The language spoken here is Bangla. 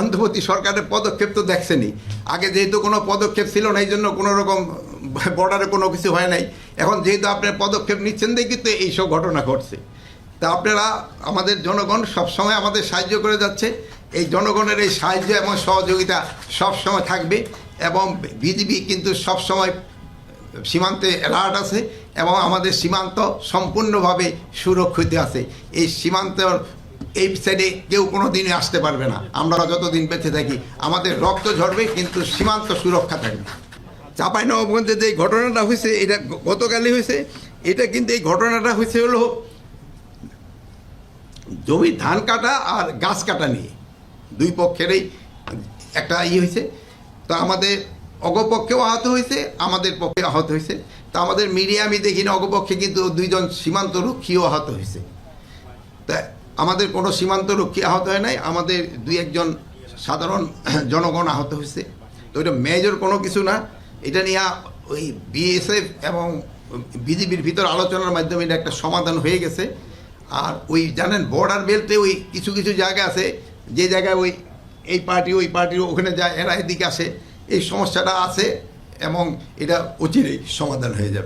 অন্তর্বর্তী সরকারের পদক্ষেপ তো দেখছেনই। আগে যেহেতু কোনো পদক্ষেপ ছিল না এই জন্য কোনো রকম বর্ডারে কোনো কিছু হয় নাই। এখন যেহেতু আপনার পদক্ষেপ নিচ্ছেন, দেখি তো এইসব ঘটনা ঘটছে। তা আপনারা, আমাদের জনগণ সবসময় আমাদের সাহায্য করে যাচ্ছে। এই জনগণের এই সাহায্য এবং সহযোগিতা সবসময় থাকবে এবং বিজিবি কিন্তু সবসময় সীমান্তে অ্যালার্ট আছে এবং আমাদের সীমান্ত সম্পূর্ণভাবে সুরক্ষিত আছে। এই সীমান্তর এই সাইডে কেউ কোনো দিনে আসতে পারবে না। আমরা যতদিন বেঁচে থাকি, আমাদের রক্ত ঝরবে, কিন্তু সীমান্ত সুরক্ষা থাকবে। চাপাই নবাবগঞ্জে যে ঘটনাটা হয়েছে, এটা গতকালই হয়েছে। এটা কিন্তু এই ঘটনাটা হয়েছে হলো জমি ধান কাটা আর গাছ কাটা নিয়ে। দুই পক্ষেরই একটা ই হয়েছে। তো আমাদের অগপক্ষেও আহত হয়েছে, আমাদের পক্ষে আহত হয়েছে। তা আমাদের মিডিয়া আমি দেখি না অগপক্ষে কিন্তু দুইজন সীমান্ত রক্ষীও আহত হয়েছে। তা আমাদের কোনো সীমান্ত রক্ষী আহত হয় নাই, আমাদের দুই একজন সাধারণ জনগণ আহত হয়েছে। তো এটা মেজর কোনো কিছু না। এটা নিয়ে ওই বিএসএফ এবং বিজেপির ভিতর আলোচনার মাধ্যমে এটা একটা সমাধান হয়ে গেছে। আর ওই জানেন বর্ডার বেল্টে ওই কিছু কিছু জায়গা আছে। যে জায়গায় ওই, এই পার্টি ওই পার্টি ওখানে যায়, এরা এদিকে আসে। এই সমস্যাটা আছে এবং এটা অচিরেই সমাধান হয়ে যাবে।